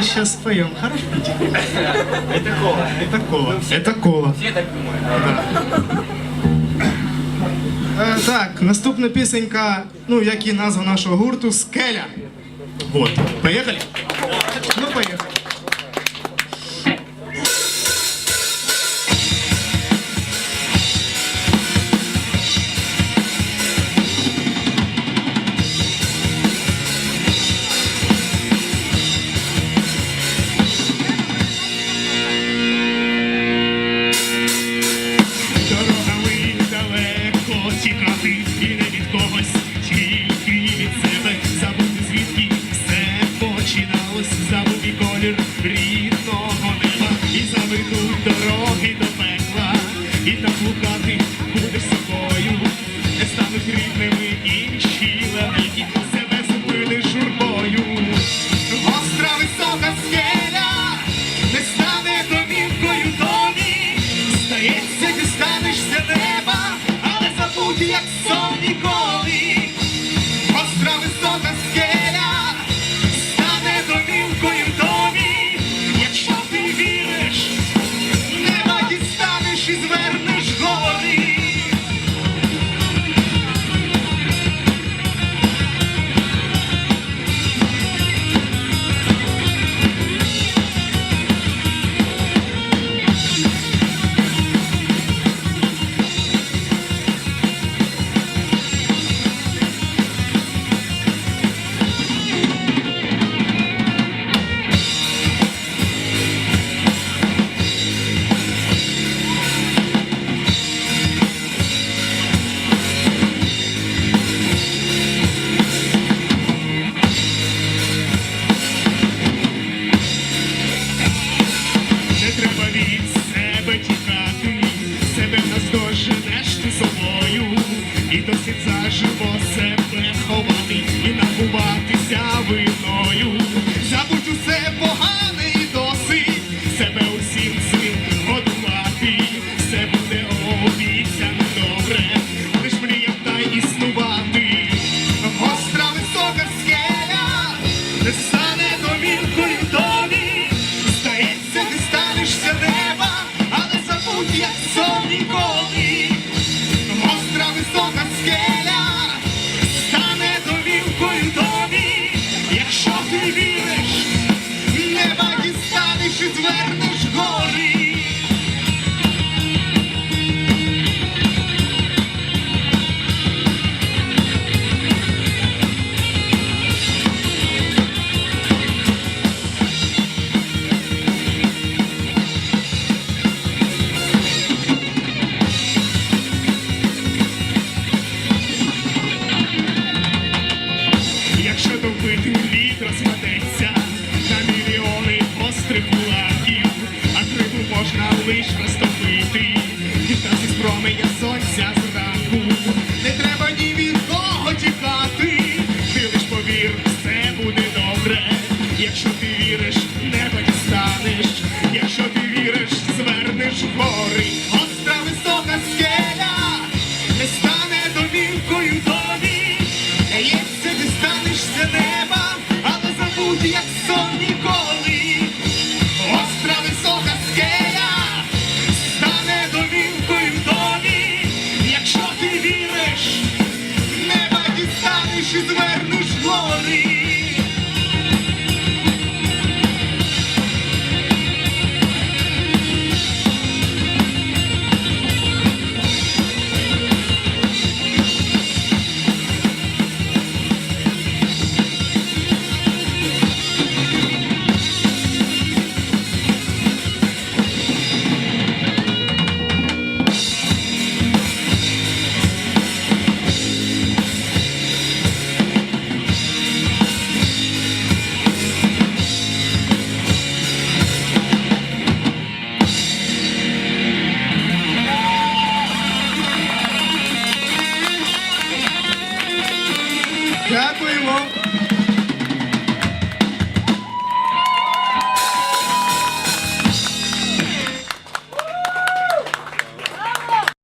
Сейчас споем. Хорош пить. Это кола. Это кола. Это кола. Все так думают. Е, так, наступна пісенька, ну як і назва нашого гурту Скеля. Вот. Поїхали? Ну, поїхали. Дороги до пекла, і там блукати будеш собою, не стануть рідними інші лелеки, себе зупиниш журбою. Гостра висока скеля не стане домівкою домі. Здається, дістанешся неба, але забудь, як сон і досить криву